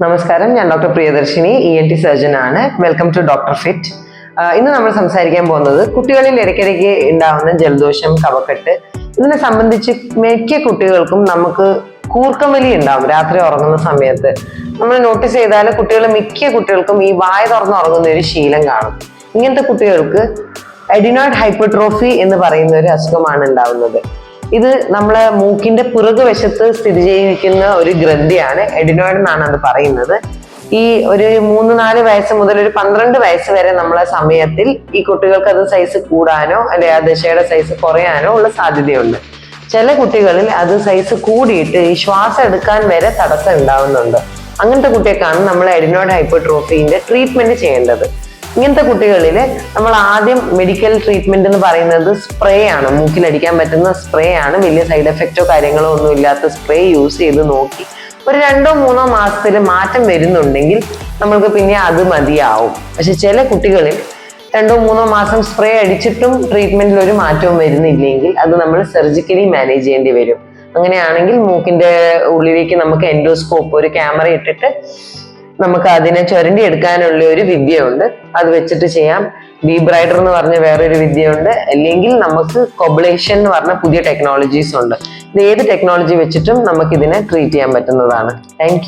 നമസ്കാരം ഞാൻ doctor Priyadarshini E N T surgeon ആണ്. വെൽക്കം ടു ഡോക്ടർ ഫിറ്റ് ഇന്ന് നമ്മൾ സംസാരിക്കാൻ പോകുന്നത് കുട്ടികളിൽ ഇടയ്ക്കിടയ്ക്ക് ഉണ്ടാവുന്ന ജലദോഷം കഫക്കെട്ട് ഇതിനെ സംബന്ധിച്ച് മിക്ക കുട്ടികൾക്കും നമുക്ക് കൂർക്കം വലി ഉണ്ടാവും രാത്രി ഉറങ്ങുന്ന സമയത്ത്. നമ്മൾ നോട്ടീസ് ചെയ്താൽ കുട്ടികൾ മിക്ക കുട്ടികൾക്കും ഈ വായ തുറന്ന് ഉറങ്ങുന്ന ഒരു ശീലം കാണും. ഇങ്ങനത്തെ കുട്ടികൾക്ക് എഡിനോയിഡ് ഹൈപ്പർട്രോഫി എന്ന് പറയുന്ന ഒരു അസുഖമാണ് ഉണ്ടാവുന്നത്. ഇത് നമ്മളെ മൂക്കിന്റെ പുറകുവശത്ത് സ്ഥിതി ചെയ്തിരിക്കുന്ന ഒരു ഗ്രന്ഥിയാണ് എഡിനോയിഡ് എന്നാണ് അത് പറയുന്നത്. ഈ ഒരു മൂന്ന് നാല് വയസ്സ് മുതൽ ഒരു പന്ത്രണ്ട് വയസ്സ് വരെ നമ്മളെ സമയത്തിൽ ഈ കുട്ടികൾക്ക് അത് സൈസ് കൂടാനോ അല്ലെ ആ ദശയുടെ സൈസ് കുറയാനോ ഉള്ള സാധ്യതയുണ്ട്. ചില കുട്ടികളിൽ അത് സൈസ് കൂടിയിട്ട് ഈ ശ്വാസം എടുക്കാൻ വരെ തടസ്സം ഉണ്ടാവുന്നുണ്ട്. അങ്ങനത്തെ കുട്ടികൾക്കാണ് നമ്മൾ എഡിനോയിഡ് ഹൈപ്പോട്രോഫിന്റെ ട്രീറ്റ്മെന്റ് ചെയ്യേണ്ടത്. ഇങ്ങനത്തെ കുട്ടികളിൽ നമ്മൾ ആദ്യം മെഡിക്കൽ ട്രീറ്റ്മെന്റ് എന്ന് പറയുന്നത് സ്പ്രേ ആണ്. മൂക്കിലടിക്കാൻ പറ്റുന്ന സ്പ്രേ ആണ്. വലിയ സൈഡ് എഫക്റ്റോ കാര്യങ്ങളോ ഒന്നും ഇല്ലാത്ത സ്പ്രേ യൂസ് ചെയ്ത് നോക്കി. ഒരു രണ്ടോ മൂന്നോ മാസത്തിൽ മാറ്റം വരുന്നുണ്ടെങ്കിൽ നമ്മൾക്ക് പിന്നെ അത് മതിയാവും. പക്ഷെ ചില കുട്ടികളിൽ രണ്ടോ മൂന്നോ മാസം സ്പ്രേ അടിച്ചിട്ടും ട്രീറ്റ്മെന്റിൽ ഒരു മാറ്റവും വരുന്നില്ലെങ്കിൽ അത് നമ്മൾ സർജിക്കലി മാനേജ് ചെയ്യേണ്ടി വരും. അങ്ങനെയാണെങ്കിൽ മൂക്കിന്റെ ഉള്ളിലേക്ക് നമുക്ക് എൻഡോസ്കോപ്പ് ഒരു ക്യാമറ ഇട്ടിട്ട് നമുക്ക് അതിനെ ചുരണ്ടി എടുക്കാനുള്ള ഒരു വിദ്യയുണ്ട്. അത് വെച്ചിട്ട് ചെയ്യാം. ഡീബ്രൈഡർ എന്ന് പറഞ്ഞ വേറൊരു വിദ്യയുണ്ട്. അല്ലെങ്കിൽ നമുക്ക് കൊബിളേഷൻ എന്ന് പറഞ്ഞ പുതിയ ടെക്നോളജീസ് ഉണ്ട്. ഇത് ഏത് ടെക്നോളജി വെച്ചിട്ടും നമുക്ക് ഇതിനെ ട്രീറ്റ് ചെയ്യാൻ പറ്റുന്നതാണ്. താങ്ക്